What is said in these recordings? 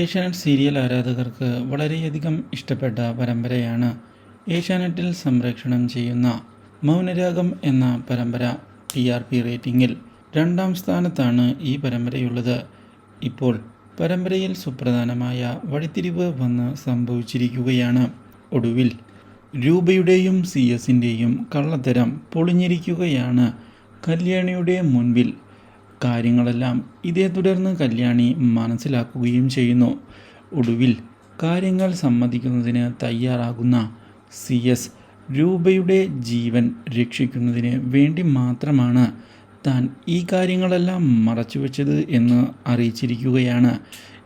Asianet serial ആരാധകർക്ക് വളരെയധികം ഇഷ്ടപ്പെട്ട പരമ്പരയാണ് ഏഷ്യാനെറ്റിൽ സംപ്രേക്ഷണം ചെയ്യുന്ന മൗനരാഗം എന്ന പരമ്പര ടി ആർ പി റേറ്റിംഗിൽ രണ്ടാം സ്ഥാനത്താണ് ഈ പരമ്പരയുള്ളത്. ഇപ്പോൾ പരമ്പരയിൽ സുപ്രധാനമായ വഴിത്തിരിവ് വന്ന് സംഭവിച്ചിരിക്കുകയാണ്. ഒടുവിൽ രൂപയുടെയും സി എസിന്റെയും കള്ളത്തരം പൊളിഞ്ഞിരിക്കുകയാണ് കല്യാണിയുടെ മുൻപിൽ കാര്യങ്ങളെല്ലാം ഇതേ തുടർന്ന് കല്യാണി മനസ്സിലാക്കുകയും ചെയ്യുന്നു. ഒടുവിൽ കാര്യങ്ങൾ സമ്മതിക്കുന്നതിന് തയ്യാറാകുന്ന സി എസ് രൂപയുടെ ജീവൻ രക്ഷിക്കുന്നതിന് വേണ്ടി മാത്രമാണ് താൻ ഈ കാര്യങ്ങളെല്ലാം മറച്ചുവെച്ചത് എന്ന് അറിയിച്ചിരിക്കുകയാണ്.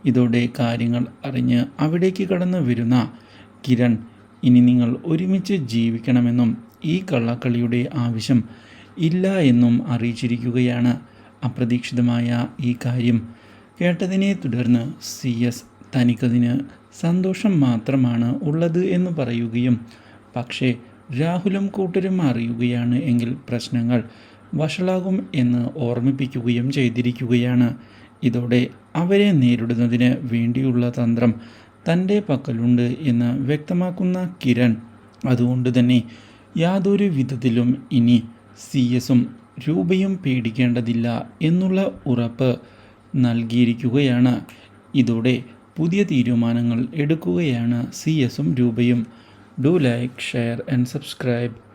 ഇതോടെ കാര്യങ്ങൾ അറിഞ്ഞ് അവിടേക്ക് കടന്നു വരുന്ന കിരൺ ഇനി നിങ്ങൾ ഒരുമിച്ച് ജീവിക്കണമെന്നും ഈ കള്ളക്കളിയുടെ ആവശ്യം ഇല്ല എന്നും അറിയിച്ചിരിക്കുകയാണ്. അപ്രതീക്ഷിതമായ ഈ കാര്യം കേട്ടതിനെ തുടർന്ന് സി എസ് തനിക്കതിന് സന്തോഷം മാത്രമാണ് ഉള്ളത് എന്ന് പറയുകയും പക്ഷേ രാഹുലും കൂട്ടരും അറിയുകയാണ് എങ്കിൽ പ്രശ്നങ്ങൾ വഷളാകും എന്ന് ഓർമ്മിപ്പിക്കുകയും ചെയ്തിരിക്കുകയാണ്. ഇതോടെ അവരെ നേരിടുന്നതിന് വേണ്ടിയുള്ള തന്ത്രം തന്റെ പക്കലുണ്ട് എന്ന് വ്യക്തമാക്കുന്ന കിരൺ. അതുകൊണ്ട് തന്നെ യാതൊരു വിധത്തിലും ഇനി സി എസും രൂപയും പേടിക്കേണ്ടതില്ല എന്നുള്ള ഉറപ്പ് നൽകിയിരിക്കുകയാണ്. ഇതോടെ പുതിയ തീരുമാനങ്ങൾ എടുക്കുകയാണ് സി എസും രൂപയും. Do like share and subscribe.